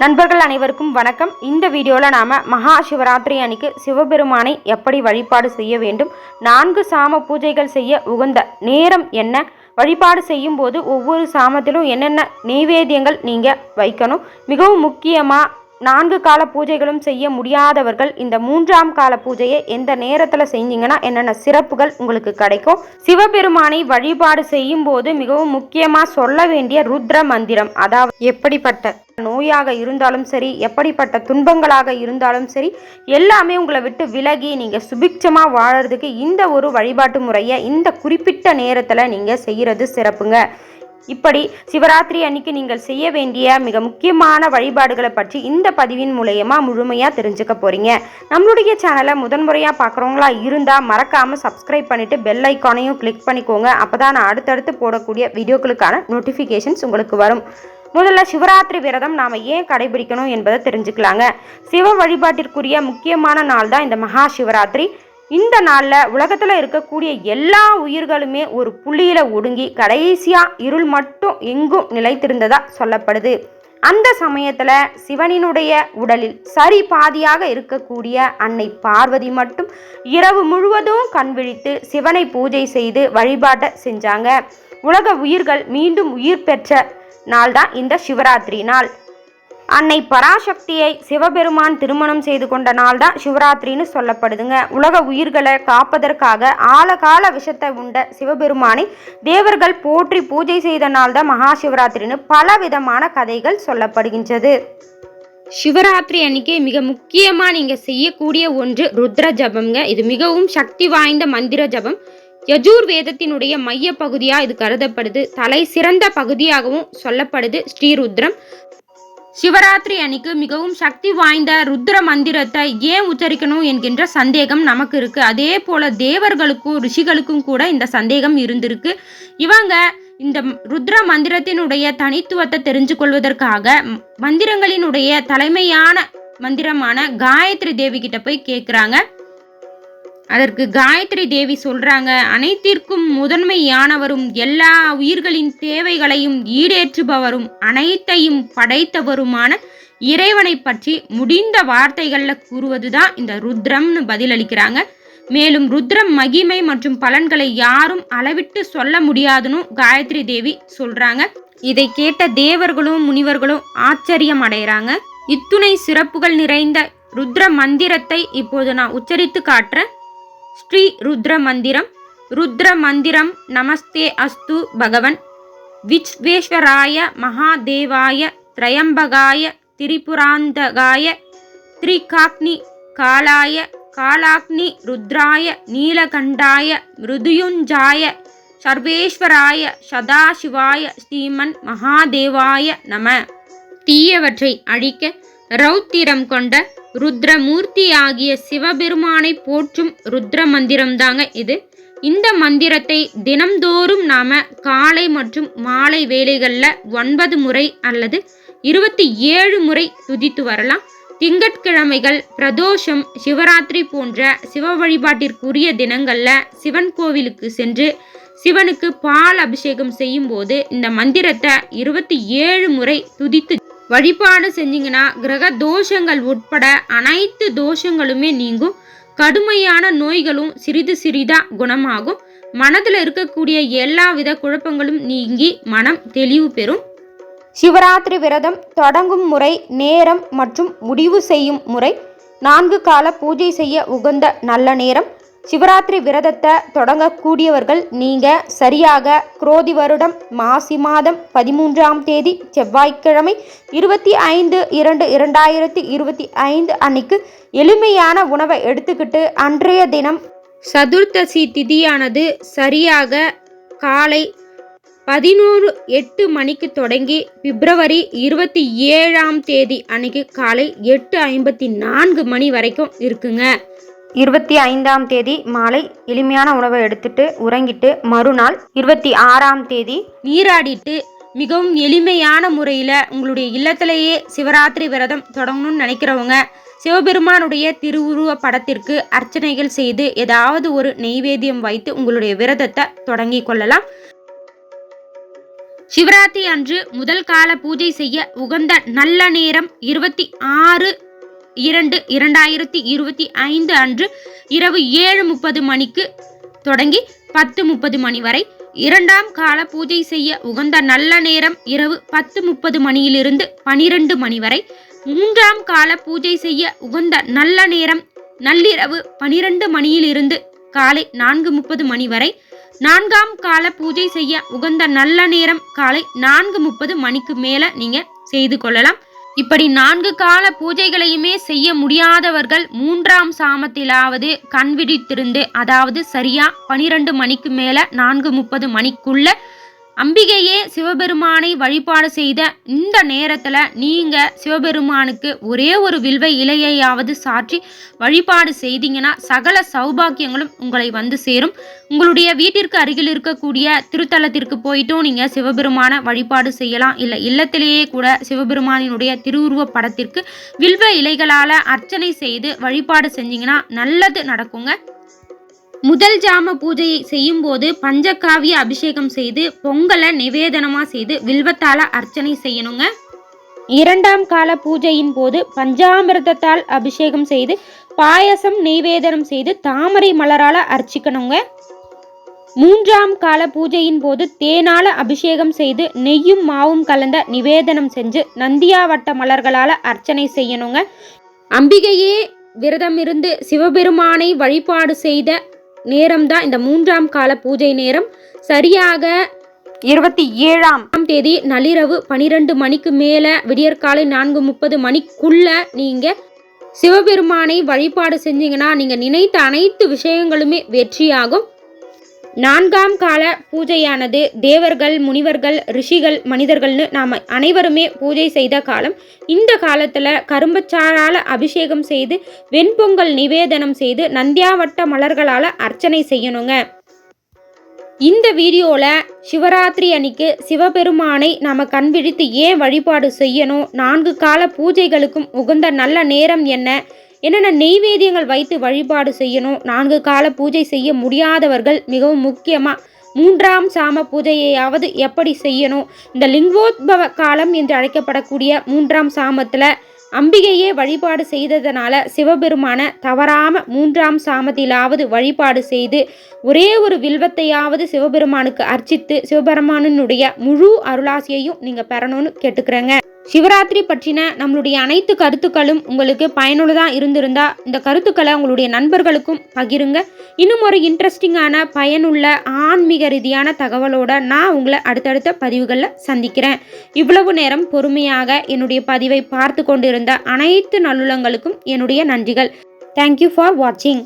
நண்பர்கள் அனைவருக்கும் வணக்கம். இந்த வீடியோவில் நாம் மகா சிவராத்திரி அன்னைக்கு சிவபெருமானை எப்படி வழிபாடு செய்ய வேண்டும் நான்கு சாம பூஜைகள் செய்ய உகந்த நேரம் என்ன வழிபாடு செய்யும்போது ஒவ்வொரு சாமத்திலும் என்னென்ன நெய்வேத்தியங்கள் நீங்கள் வைக்கணும் மிகவும் முக்கியமாக நான்கு கால பூஜைகளும் செய்ய முடியாதவர்கள் இந்த மூன்றாம் கால பூஜையை எந்த நேரத்தில் செஞ்சீங்கன்னா என்னென்ன சிறப்புகள் உங்களுக்கு கிடைக்கும்? சிவபெருமானை வழிபாடு செய்யும் போது மிகவும் முக்கியமாக சொல்ல வேண்டிய ருத்ர மந்திரம். அதாவது எப்படிப்பட்ட நோயாக இருந்தாலும் சரி எப்படிப்பட்ட துன்பங்களாக இருந்தாலும் சரி எல்லாமே உங்களை விட்டு விலகி நீங்கள் சுபிக்ஷமாக வாழறதுக்கு இந்த ஒரு வழிபாட்டு முறையை இந்த குறிப்பிட்ட நேரத்தில் நீங்கள் செய்கிறது சிறப்புங்க. இப்படி சிவராத்திரி அன்னைக்கு நீங்கள் செய்ய வேண்டிய மிக முக்கியமான வழிபாடுகளை பற்றி இந்த பதிவின் மூலயமா முழுமையாக தெரிஞ்சுக்க போறீங்க. நம்மளுடைய சேனலை முதன்முறையாக பார்க்குறவங்களா இருந்தால் மறக்காமல் சப்ஸ்கிரைப் பண்ணிட்டு பெல் ஐக்கானையும் கிளிக் பண்ணிக்கோங்க. அப்போ தான் நான் அடுத்தடுத்து போடக்கூடிய வீடியோக்களுக்கான நோட்டிஃபிகேஷன்ஸ் உங்களுக்கு வரும். முதல்ல சிவராத்திரி விரதம் நாம் ஏன் கடைபிடிக்கணும் என்பதை தெரிஞ்சுக்கலாங்க. சிவ வழிபாட்டிற்குரிய முக்கியமான நாள் தான் இந்த மகா சிவராத்திரி. இந்த நாளில் உலகத்தில் இருக்கக்கூடிய எல்லா உயிர்களுமே ஒரு புள்ளியில் ஒடுங்கி கடைசியாக இருள் மட்டும் எங்கும் நிலைத்திருந்ததாக சொல்லப்படுது. அந்த சமயத்தில் சிவனினுடைய உடலில் சரி பாதியாக இருக்கக்கூடிய அன்னை பார்வதி மட்டும் இரவு முழுவதும் கண் விழித்து சிவனை பூஜை செய்து வழிபாட்டை செஞ்சாங்க. உலக உயிர்கள் மீண்டும் உயிர் பெற்ற நாள் தான் இந்த சிவராத்திரி நாள். அன்னை பராசக்தியை சிவபெருமான் திருமணம் செய்து கொண்ட நாள் தான் சிவராத்திரின்னு சொல்லப்படுதுங்க. உலக உயிர்களை காப்பதற்காக ஆழகால விஷத்தை உண்ட சிவபெருமானை தேவர்கள் போற்றி பூஜை செய்த நாள் தான் மகா சிவராத்திரின்னு பல விதமான கதைகள் சொல்லப்படுகின்றது. சிவராத்திரி அன்னைக்கு மிக முக்கியமாக நீங்கள் செய்யக்கூடிய ஒன்று ருத்ர ஜபம்ங்க. இது மிகவும் சக்தி வாய்ந்த மந்திர ஜபம். யஜூர் வேதத்தினுடைய மைய பகுதியாக இது கருதப்படுது. தலை சிறந்த பகுதியாகவும் சொல்லப்படுது ஸ்ரீருத்ரம் சிவராத்திரி அன்னைக்கு மிகவும் சக்தி வாய்ந்த ருத்ர மந்திரத்தை ஏன் உச்சரிக்கணும் என்கின்ற சந்தேகம் நமக்கு இருக்கு. அதே போல தேவர்களுக்கும் ரிஷிகளுக்கும் கூட இந்த சந்தேகம் இருந்திருக்கு. இவங்க இந்த ருத்ர மந்திரத்தினுடைய தனித்துவத்தை தெரிஞ்சு கொள்வதற்காக மந்திரங்களினுடைய தலைமையான மந்திரமான காயத்ரி தேவி கிட்ட போய் கேட்குறாங்க அதற்கு காயத்ரி தேவி சொல்றாங்க அனைத்திற்கும் முதன்மையானவரும் எல்லா உயிர்களின் தேவைகளையும் ஈடேற்றுபவரும் அனைத்தையும் படைத்தவருமான இறைவனை பற்றி முடிந்த வார்த்தைகளில் கூறுவதுதான் இந்த ருத்ரம்னு பதிலளிக்கிறாங்க. மேலும் ருத்ரம் மகிமை மற்றும் பலன்களை யாரும் அளவிட்டு சொல்ல முடியாதுன்னு காயத்ரி தேவி சொல்றாங்க. இதை கேட்ட தேவர்களும் முனிவர்களும் ஆச்சரியம் அடைகிறாங்க இத்துணை சிறப்புகள் நிறைந்த ருத்ர மந்திரத்தை இப்போது நான் உச்சரித்து காட்டுறேன். ஸ்ரீ ருத்ர மந்திரம் ருத்ர மந்திரம் நமஸ்தே அஸ்து பகவன். விஸ்வேஸ்வராய மகாதேவாய திரையம்பகாய திரிபுராந்தகாய திரிகாக்னி காலாய காலாக்னி ருத்ராய நீலகண்டாய மிருதுயுஞ்சாய சர்வேஸ்வராய சதாசிவாய ஸ்ரீமன் மகாதேவாய நம. தீயவற்றை அழிக்க ரௌத்திரம் கொண்ட ருத்ரமூர்த்தியாகிய சிவபெருமானை போற்றும் ருத்ர மந்திரம் தாங்க இது. இந்த மந்திரத்தை தினம்தோறும் நாம காலை மற்றும் மாலை வேலைகளில் ஒன்பது முறை அல்லது இருபத்தி ஏழு முறை துதித்து வரலாம். திங்கட்கிழமைகள் பிரதோஷம் சிவராத்திரி போன்ற சிவ வழிபாட்டிற்குரிய தினங்களில் சிவன் கோவிலுக்கு சென்று சிவனுக்கு பால் அபிஷேகம் செய்யும் போது இந்த மந்திரத்தை இருபத்தி ஏழு முறை துதித்து வழிபாடு செஞ்சீங்கன்னா கிரக தோஷங்கள் உட்பட அனைத்து தோஷங்களுமே நீங்கும். கடுமையான நோய்களும் சிறிது சிறிதா குணமாகும். மனதில் இருக்கக்கூடிய எல்லா வித குழப்பங்களும் நீங்கி மனம் தெளிவு பெறும். சிவராத்திரி விரதம் தொடங்கும் முறை நேரம் மற்றும் முடிவு செய்யும் முறை. நான்கு கால பூஜை செய்ய உகந்த நல்ல நேரம். சிவராத்திரி விரதத்தை தொடங்கக்கூடியவர்கள் நீங்க சரியாக குரோதி வருடம் மாசி மாதம் பதிமூன்றாம் தேதி செவ்வாய்க்கிழமை இருபத்தி ஐந்து இரண்டு இரண்டாயிரத்தி இருபத்தி ஐந்து அன்னைக்கு எளிமையான உணவை எடுத்துக்கிட்டு அன்றைய தினம் சதுர்த்தசி திதியானது சரியாக காலை பதினோரு எட்டு மணிக்கு தொடங்கி பிப்ரவரி இருபத்தி ஏழாம் தேதி அன்னைக்கு காலை எட்டு ஐம்பத்தி நான்கு மணி வரைக்கும் இருக்குங்க. இருபத்தி ஐந்தாம் தேதி மாலை எளிமையான உணவை எடுத்துட்டு உறங்கிட்டு மறுநாள் இருபத்தி ஆறாம் தேதி நீராடிட்டு மிகவும் எளிமையான முறையில் உங்களுடைய இல்லத்திலேயே சிவராத்திரி விரதம் தொடங்கணும்னு நினைக்கிறவங்க சிவபெருமானுடைய திருவுருவ படத்திற்கு அர்ச்சனைகள் செய்து ஏதாவது ஒரு நெய்வேத்தியம் வைத்து உங்களுடைய விரதத்தை தொடங்கி கொள்ளலாம். சிவராத்திரி அன்று முதல் கால பூஜை செய்ய உகந்த நல்ல நேரம் இருபத்தி ஆறு இரண்டு இரண்டாயிரத்தி இருபத்தி ஐந்து அன்று இரவு ஏழு முப்பது மணிக்கு தொடங்கி பத்து முப்பது மணி வரை இரண்டாம் கால பூஜை செய்ய உகந்த நல்ல நேரம் இரவு பத்து முப்பது மணியிலிருந்து பனிரெண்டு மணி வரை மூன்றாம் கால பூஜை செய்ய உகந்த நல்ல நேரம் நள்ளிரவு பனிரெண்டு மணியிலிருந்து காலை நான்கு முப்பது மணி வரை நான்காம் கால பூஜை செய்ய உகந்த நல்ல நேரம் காலை நான்கு முப்பது மணிக்கு மேலே நீங்கள் செய்து கொள்ளலாம். இப்படி நான்கு கால பூஜைகளையுமே செய்ய முடியாதவர்கள் மூன்றாம் சாமத்திலாவது கண் விழித்திருந்து அதாவது சரியா பனிரெண்டு மணிக்கு மேல நான்கு முப்பது மணிக்குள்ள அம்பிகையே சிவபெருமானை வழிபாடு செய்த இந்த நேரத்தில் நீங்கள் சிவபெருமானுக்கு ஒரே ஒரு வில்வ இலையையாவது சாற்றி வழிபாடு செய்தீங்கன்னா சகல சௌபாக்கியங்களும் உங்களை வந்து சேரும். உங்களுடைய வீட்டிற்கு அருகில் இருக்கக்கூடிய திருத்தலத்திற்கு போயிட்டும் நீங்கள் சிவபெருமான வழிபாடு செய்யலாம். இல்லை இல்லத்திலேயே கூட சிவபெருமானினுடைய திருவுருவ படத்திற்கு வில்வ இலைகளால் அர்ச்சனை செய்து வழிபாடு செஞ்சீங்கன்னா நல்லது நடக்குங்க. முதல் ஜாம பூஜையை செய்யும் போது பஞ்சகாவிய அபிஷேகம் செய்து பொங்கலை நிவேதனமாக செய்து வில்வத்தால அர்ச்சனை செய்யணுங்க. இரண்டாம் கால பூஜையின் போது பஞ்சாமிர்தத்தால் அபிஷேகம் செய்து பாயசம் நெய்வேதனம் செய்து தாமரை மலரால அர்ச்சிக்கணுங்க. மூன்றாம் கால பூஜையின் போது தேனால அபிஷேகம் செய்து நெய்யும் மாவும் கலந்த நிவேதனம் செஞ்சு நந்தியாவட்ட மலர்களால அர்ச்சனை செய்யணுங்க. அம்பிகையே விரதம் இருந்து சிவபெருமானை வழிபாடு செய்த நேரம் தான் இந்த மூன்றாம் கால பூஜை நேரம். சரியாக இருபத்தி ஏழாம் தேதி நள்ளிரவு பனிரெண்டு மணிக்கு மேலே விடியற்காலை நான்கு முப்பது மணிக்குள்ள நீங்கள் சிவபெருமானை வழிபாடு செஞ்சீங்கன்னா நீங்கள் நினைத்த அனைத்து விஷயங்களுமே வெற்றியாகும். நான்காம் கால பூஜையானது தேவர்கள் முனிவர்கள் ரிஷிகள் மனிதர்கள்னு நாம் அனைவருமே பூஜை செய்த காலம். இந்த காலத்தில் கரும்பச்சாரால் அபிஷேகம் செய்து வெண்பொங்கல் நிவேதனம் செய்து நந்தியாவட்ட மலர்களால் அர்ச்சனை செய்யணுங்க. இந்த வீடியோவில் சிவராத்திரி அன்னைக்கு சிவபெருமானை நாம் கண்விழித்து ஏன் வழிபாடு செய்யணும்? நான்கு கால பூஜைகளுக்கும் உகந்த நல்ல நேரம் என்ன? என்னென்ன நெய்வேதியங்கள் வைத்து வழிபாடு செய்யணும்? நான்கு கால பூஜை செய்ய முடியாதவர்கள் மிகவும் முக்கியமாக மூன்றாம் சாம பூஜையையாவது எப்படி செய்யணும்? இந்த லிங்கோத்பவ காலம் என்று அழைக்கப்படக்கூடிய மூன்றாம் சாமத்தில் அம்பிகையே வழிபாடு செய்ததனால சிவபெருமான தவறாம மூன்றாம் சாமத்திலாவது வழிபாடு செய்து ஒரே ஒரு வில்வத்தையாவது சிவபெருமானுக்கு அர்ச்சித்து சிவபெருமானனுடைய முழு அருளாசியையும் நீங்கள் பெறணும்னு கேட்டுக்கிறேங்க. சிவராத்திரி பற்றின நம்மளுடைய அனைத்து கருத்துக்களும் உங்களுக்கு பயனுள்ளதாக இருந்திருந்தால் இந்த கருத்துக்களை உங்களுடைய நண்பர்களுக்கும் பகிருங்க. இன்னும் ஒரு இன்ட்ரெஸ்டிங்கான பயனுள்ள ஆன்மீக ரீதியான தகவலோட நான் உங்களை அடுத்தடுத்த பதிவுகளில் சந்திக்கிறேன். இவ்வளவு நேரம் பொறுமையாக என்னுடைய பதிவை பார்த்து கொண்டிருந்த அனைத்து நல்லுளங்களுக்கும் என்னுடைய நன்றிகள். தேங்க்யூ ஃபார் வாட்சிங்